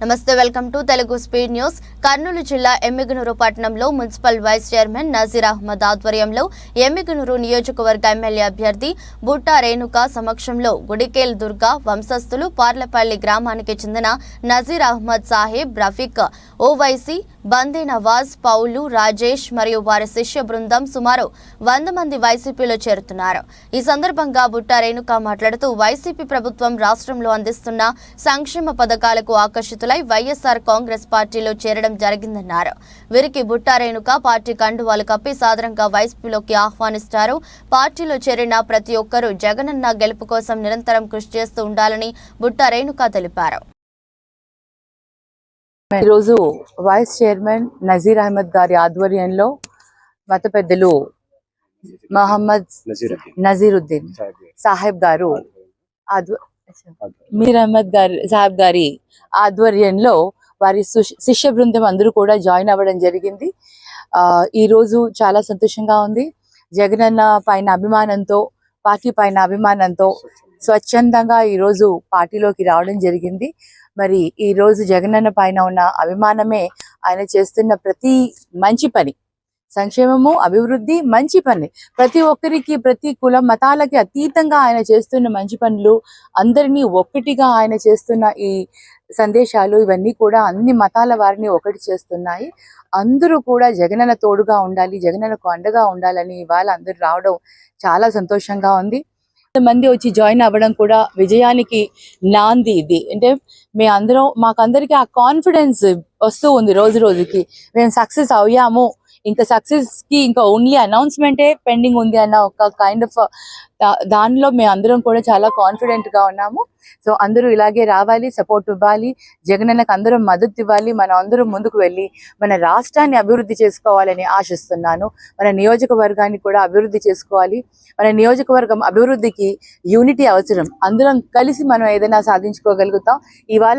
నమస్తే welcome to Telugu speed news. Kurnool జిల్లా ఎమ్మిగనూరు పట్టణంలో municipal vice chairman Nazir Ahmed ఆధ్వర్యంలో ఎమ్మిగనూరు నియోజకవర్గ ఎమ్మెల్యే అభ్యర్థి బుట్టా రేణుక సమక్షంలో గుడికేల్ దుర్గా వంశస్థులు పార్లపల్లి గ్రామానికి చెందిన నజీర్ అహ్మద్ సాహెబ్ రఫీక్ ఓవైసీ బందీ నవాజ్ పౌలు రాజేష్ మరియు వారి శిష్య బృందం సుమారు వంద మంది వైసీపీలో చేరుతున్నారు. ఈ సందర్భంగా బుట్టా రేణుక మాట్లాడుతూ వైసీపీ ప్రభుత్వం రాష్ట్రంలో అందిస్తున్న సంక్షేమ పథకాలకు ఆకర్షితులై వైఎస్ఆర్ కాంగ్రెస్ పార్టీలో చేరడం జరిగిందన్నారు. వీరికి బుట్టా రేణుక పార్టీ కండువాలు కప్పి సాధారణంగా వైసీపీలోకి ఆహ్వానిస్తారు. పార్టీలో చేరిన ప్రతి ఒక్కరూ జగనన్న గెలుపు కోసం నిరంతరం కృషి చేస్తూ ఉండాలని బుట్టా రేణుక తెలిపారు. ఈరోజు వైస్ చైర్మన్ నజీర్ అహ్మద్ గారి ఆధ్వర్యంలో మత పెద్దలు మహమ్మద్ నజీరుద్దీన్. సాహెబ్ గారు. మీర్ అహ్మద్ గారి సాహెబ్ గారి ఆధ్వర్యంలో వారి శిష్య బృందం అందరూ కూడా జాయిన్ అవ్వడం జరిగింది. ఆ ఈ రోజు చాలా సంతోషంగా ఉంది. జగనన్న పైన అభిమానంతో పార్టీ పైన అభిమానంతో స్వచ్ఛందంగా. ఈ రోజు పార్టీలోకి రావడం జరిగింది. మరి ఈ రోజు జగనన్న పైన ఉన్న అభిమానమే ఆయన చేస్తున్న ప్రతి మంచి పని. సంక్షేమము అభివృద్ధి మంచి పని. ప్రతి ఒక్కరికి ప్రతి కుల మతాలకి అతీతంగా ఆయన చేస్తున్న మంచి పనులు అందరినీ ఒక్కటిగా ఆయన చేస్తున్న ఈ సందేశాలు ఇవన్నీ కూడా అన్ని మతాల వారిని ఒకటి చేస్తున్నాయి. అందరూ కూడా జగనన్న తోడుగా ఉండాలి జగనన్నకు అండగా ఉండాలని ఇవాళ అందరూ రావడం చాలా సంతోషంగా ఉంది. మంది వచ్చి జాయిన్ అవ్వడం కూడా విజయానికి నాంది ఇది. అంటే మేము అందరం మాకందరికీ ఆ కాన్ఫిడెన్స్ వస్తూ ఉంది రోజు రోజుకి. మేము సక్సెస్ అయ్యాము ఇంకా సక్సెస్కి ఇంకా ఓన్లీ అనౌన్స్మెంటే పెండింగ్ ఉంది అన్న ఒక కైండ్ ఆఫ్ దానిలో మేము అందరం కూడా చాలా కాన్ఫిడెంట్గా ఉన్నాము. సో అందరూ ఇలాగే రావాలి సపోర్ట్ ఇవ్వాలి జగనన్నకు అందరం మద్దతు ఇవ్వాలి మనం అందరం ముందుకు వెళ్ళి మన రాష్ట్రాన్ని అభివృద్ధి చేసుకోవాలని ఆశిస్తున్నాను. మన నియోజకవర్గాన్ని కూడా అభివృద్ధి చేసుకోవాలి. మన నియోజకవర్గం అభివృద్ధికి యూనిటీ అవసరం. అందరం కలిసి మనం ఏదైనా సాధించుకోగలుగుతాం. ఇవాళ